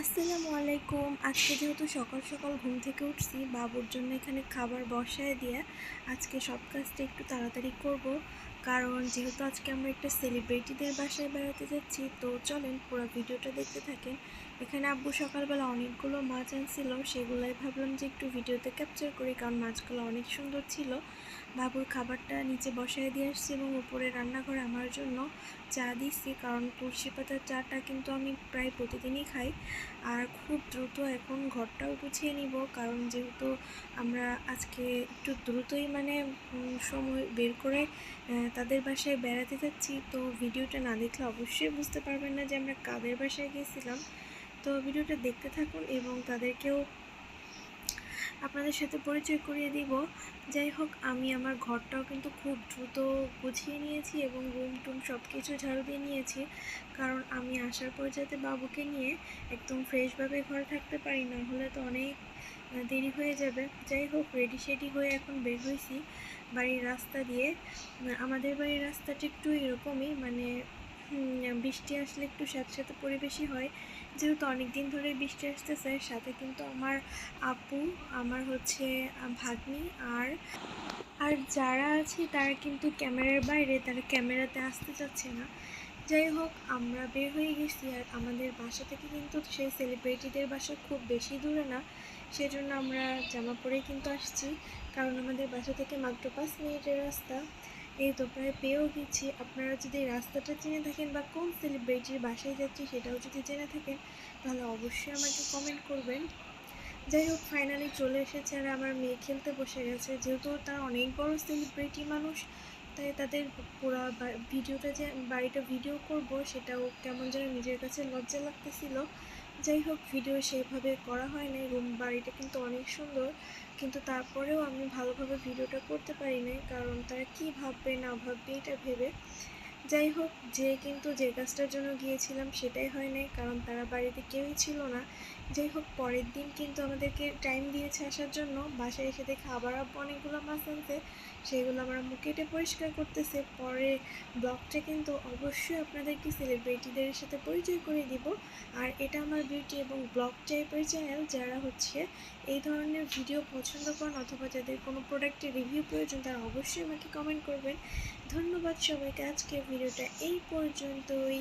আসসালামু আলাইকুম। আজকে যেহেতু সকাল সকাল ঘুম থেকে উঠছি, বাবুর জন্য এখানে খাবার বসায় দিয়ে আজকে সব কাজটা একটু তাড়াতাড়ি করব। কারণ যেহেতু আজকে আমরা একটা সেলিব্রিটিদের বাসায় বেড়াতে যাচ্ছি, তো চলেন পুরো ভিডিওটা দেখতে থাকেন। এখানে আব্বু সকালবেলা অনেকগুলো মাছ আনছিল, সেগুলোই ভাবলাম যে একটু ভিডিওতে ক্যাপচার করি, কারণ মাছগুলো অনেক সুন্দর ছিল। বাবুর খাবারটা নিচে বসায় দিয়ে আসছি এবং উপরে রান্নাঘরে আমার জন্য চা দিচ্ছি, কারণ তুলসী পাতার চাটা কিন্তু আমি প্রায় প্রতিদিনই খাই। আর খুব দ্রুত এখন ঘরটাও গুছিয়ে নিব, কারণ যেহেতু আমরা আজকে একটু দ্রুতই মানে সময় বের করে তাদের বাসায় বেড়াতে যাচ্ছি, তো ভিডিওটা না দেখলে অবশ্যই বুঝতে পারবেন না যে আমরা কাদের বাসায় গিয়েছিলাম। তো ভিডিওটা দেখতে থাকুন এবং তাদেরকেও আপনাদের সাথে পরিচয় করিয়ে দিব। যাই হোক, আমি আমার ঘরটাও কিন্তু খুব দ্রুত গুছিয়ে নিয়েছি এবং রুম টুম সব কিছু ঝাড়ু দিয়ে নিয়েছি। কারণ আমি আসার পর যাতে বাবুকে নিয়ে একদম ফ্রেশভাবে ঘরে থাকতে পারি, না হলে তো অনেক দেরি হয়ে যাবে। যাই হোক রেডি শেডি হয়ে এখন বের হয়েছি বাড়ির রাস্তা দিয়ে। আমাদের বাড়ির রাস্তাটা একটু এরকমই মানে বৃষ্টি আসলে একটু স্যাঁতস্যাঁতে পরিবেশই হয়। যেহেতু অনেক দিন ধরে বৃষ্টি আসতেছে, সাথে কিন্তু আমার আপু, আমার হচ্ছে ভাগ্নি আর আর যারা আছে তারা কিন্তু ক্যামেরার বাইরে, তারা ক্যামেরাতে আসতে চাচ্ছে না। যাই হোক, আমরা বের হয়ে গেছি আর আমাদের বাসা থেকে কিন্তু সেই সেলিব্রিটিদের বাসা খুব বেশি দূরে না। সেজন্য আমরা জামা পরেই কিন্তু আসছি, কারণ আমাদের বাসা থেকে মাত্র পাঁচ মিনিটের রাস্তা। এই তো প্রায় পেয়েও গেছি। আপনারা যদি রাস্তাটা চিনে থাকেন বা কোন সেলিব্রিটির বাসায় যাচ্ছি সেটাও যদি জেনে থাকেন, তাহলে অবশ্যই আমাকে কমেন্ট করবেন। যাই হোক ফাইনালি চলে এসেছে আর আমার মেয়ে খেলতে বসে গেছে। যেহেতু তারা অনেক বড় সেলিব্রিটি মানুষ তাই তাদের পুরো ভিডিওটা যে বাড়িটা ভিডিও করব, সেটাও কেমন যেন নিজের কাছে লজ্জা লাগতেছিল। যাই হোক, ভিডিও সেইভাবে করা হয় নাই। রুম বাড়িটা কিন্তু অনেক সুন্দর। কিন্তু তারপরেও আমি ভালোভাবে ভিডিওটা করতে পারি নাই। কারণ তারা কি ভাববে, না ভাববে, এটা ভেবে যাই হোক, যে কিন্তু যে কাজটার জন্য গিয়েছিলাম সেটাই হয় নাই, কারণ তারা বাড়িতে কেউই ছিল না। যাই হোক, পরের দিন কিন্তু আমাদেরকে টাইম দিয়েছে আসার জন্য। বাসায় এসে দেখে আবার অনেকগুলো মাছ আনতে সেগুলো আমরা মুখ কেটে পরিষ্কার করতেছে। পরে ব্লগটা কিন্তু অবশ্যই আপনাদেরকে সেলিব্রিটিদের সাথে পরিচয় করে দিব। আর এটা আমার বিউটি এবং ব্লগ টাইপের চ্যানেল যারা হচ্ছে এই ধরনের ভিডিও পছন্দ করেন অথবা যাদের কোনো প্রোডাক্টের রিভিউ প্রয়োজন, তারা অবশ্যই আমাকে কমেন্ট করবেন। ধন্যবাদ সবাইকে, আজকের ভিডিওটা এই পর্যন্তই।